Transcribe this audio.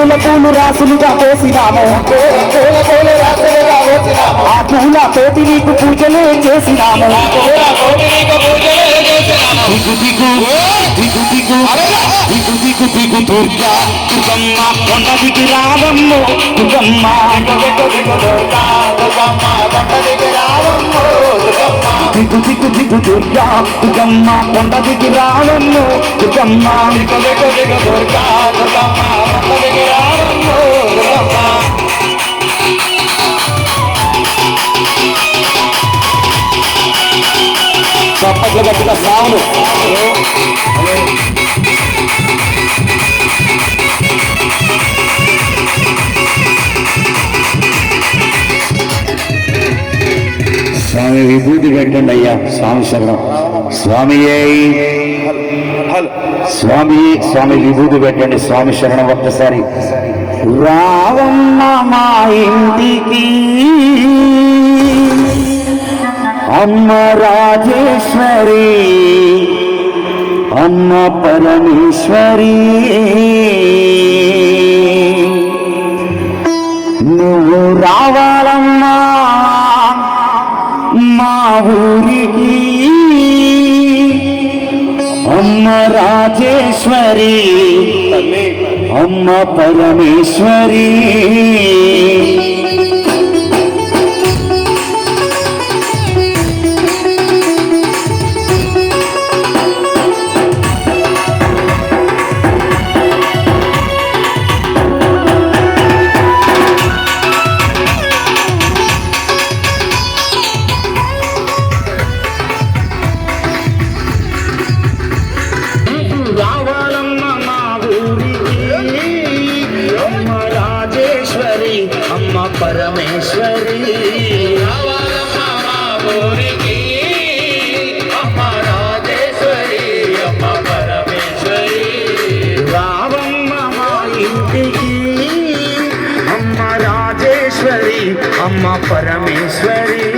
పూల పూలు రాసులుగా పోసినాము ఆ పూల తోటి నీకు పూజలే చేసినాము. దిగు దిగు దిగు దిగు దిగు దిగు దిగు దుర్గా దుర్గమ్మ కొండ దిగి రావమ్మ. దుర్గమ్మ దిగు దుర్గా దుర్గమ్మ కొండ దిగి రావమ్మో. దిగు దిగు దిగు దుర్గా దుర్గమ్మ కొండ దిగి రానన్ను దుర్గమ్మ దిగు దిగు దుర్గా దుర్గమ్మ కొండ దిగి దుర్గమ్మ చప్పట్లు కట్టిన సాములు స్వామి విభూతి పెట్టండి అయ్యా స్వామి శరణం. స్వామి స్వామి స్వామి విభూతి పెట్టండి స్వామి శరణం ఒక్కసారి. రావమ్మ మా ఇంటికి. అమ్మ రాజేశ్వరి అమ్మ పరమేశ్వరి. నువ్వు రావాలమ్మా. మా ఊరికి అమ్మ రాజేశ్వరి అమ్మ పరమేశ్వరి. పరమేశ్వరి రావాలమ్మ మా ఊరికి అమ్మ రాజేశ్వరి అమ్మ పరమేశ్వరి. రావమ్మ మా ఇంటికి అమ్మ రాజేశ్వరి అమ్మ పరమేశ్వరి.